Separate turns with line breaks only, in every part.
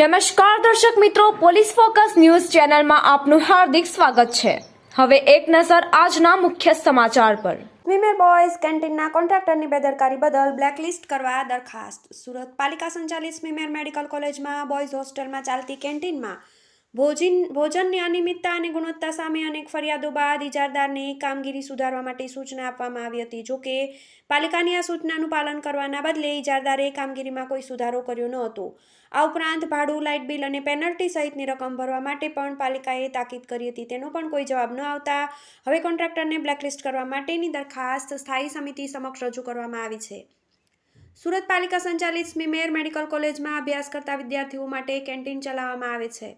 નમસ્કાર દર્શક મિત્રો, પોલીસ ફોકસ ન્યૂઝ ચેનલમાં આપનું હાર્દિક સ્વાગત છે. હવે એક નજર આજના મુખ્ય સમાચાર પર.
સ્વિમેર બોયઝ કેન્ટીનના કોન્ટ્રાક્ટરની બેદરકારી બદલ બ્લેકલિસ્ટ કરવા દરખાસ્ત. સુરત પાલિકા સંચાલિત સ્વિમેર મેડિકલ કોલેજમાં બોયઝ હોસ્ટેલમાં ચાલતી કેન્ટીનમાં ભોજન, ભોજનની અનિયમિતતા અને ગુણવત્તા સામે અનેક ફરિયાદો બાદ ઇજારદારને કામગીરી સુધારવા માટે સૂચના આપવામાં આવી હતી. જોકે પાલિકાની આ સૂચનાનું પાલન કરવાના બદલે ઇજારદારે કામગીરીમાં કોઈ સુધારો કર્યો ન હતો. આ ઉપરાંત ભાડું, લાઇટ બિલ અને પેનલ્ટી સહિતની રકમ ભરવા માટે પણ પાલિકાએ તાકીદ કરી હતી. તેનો પણ કોઈ જવાબ ન આવતા હવે કોન્ટ્રાક્ટરને બ્લેકલિસ્ટ કરવા માટેની દરખાસ્ત સ્થાયી સમિતિ સમક્ષ રજૂ કરવામાં આવી છે. સુરત પાલિકા સંચાલિત સ્મીમેર મેડિકલ કોલેજમાં અભ્યાસ કરતા વિદ્યાર્થીઓ માટે કેન્ટીન ચલાવવામાં આવે છે.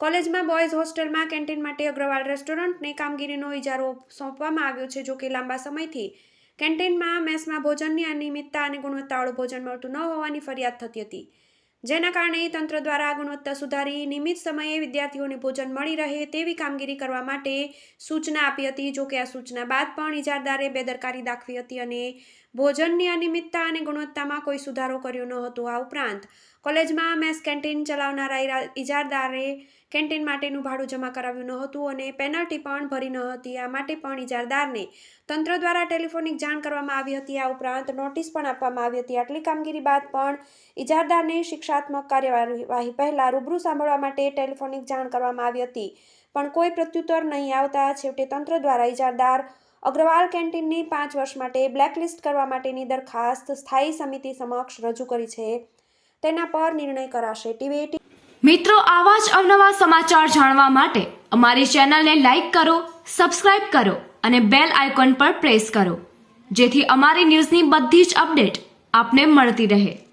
કોલેજમાં બોયઝ હોસ્ટેલમાં કેન્ટીન માટે અગ્રવાલ રેસ્ટોરન્ટને કામગીરીનો ઇજારો સોંપવામાં આવ્યો છે, જો કે લાંબા સમયથી કેન્ટીનમાં મેસમાં ભોજનની અનિયમિતતા અને ગુણવત્તાવાળું ભોજન મળતું ન હોવાની ફરિયાદ થતી હતી. જેના કારણે તંત્ર દ્વારા ગુણવત્તા સુધારી નિયમિત સમયે વિદ્યાર્થીઓને ભોજન મળી રહે તેવી કામગીરી કરવા માટે સૂચના આપી હતી જોકે આ સૂચના બાદ પણ ઇજારદારે બેદરકારી દાખવી હતી અને ભોજનની અનિયમિતતા અને ગુણવત્તામાં કોઈ સુધારો કર્યો ન હતો. આ ઉપરાંત, કોલેજમાં મેસ કેન્ટીન ચલાવનારા ઇજારદારે કેન્ટીન માટેનું ભાડું જમા કરાવ્યું ન હતું અને પેનલ્ટી પણ ભરી ન હતી. આ માટે પણ ઇજારદારને તંત્ર દ્વારા ટેલિફોનિક જાણ કરવામાં આવી હતી. આ ઉપરાંત, નોટિસ પણ આપવામાં આવી હતી. આટલી કામગીરી બાદ પણ ઇજારદારને શિક્ષાત્મક કાર્યવાહી પહેલાં રૂબરૂ સાંભળવા માટે ટેલિફોનિક જાણ કરવામાં આવી હતી. પણ કોઈ પ્રત્યુત્તર નહીં આવતા છેવટે તંત્ર દ્વારા ઇજારદાર અગ્રવાલ કેન્ટીનની પાંચ વર્ષ માટે બ્લેકલિસ્ટ કરવા માટેની દરખાસ્ત સ્થાયી સમિતિ સમક્ષ રજૂ કરી છે. તેના પર નિર્ણય કરાશે ટીવી
મિત્રો, આવા જ અવનવા સમાચાર જાણવા માટે અમારી ચેનલને લાઈક કરો, સબસ્ક્રાઇબ કરો અને બેલ આઇકોન પર પ્રેસ કરો. જેથી અમારી ન્યૂઝની બધી જ અપડેટ આપને મળતી રહે.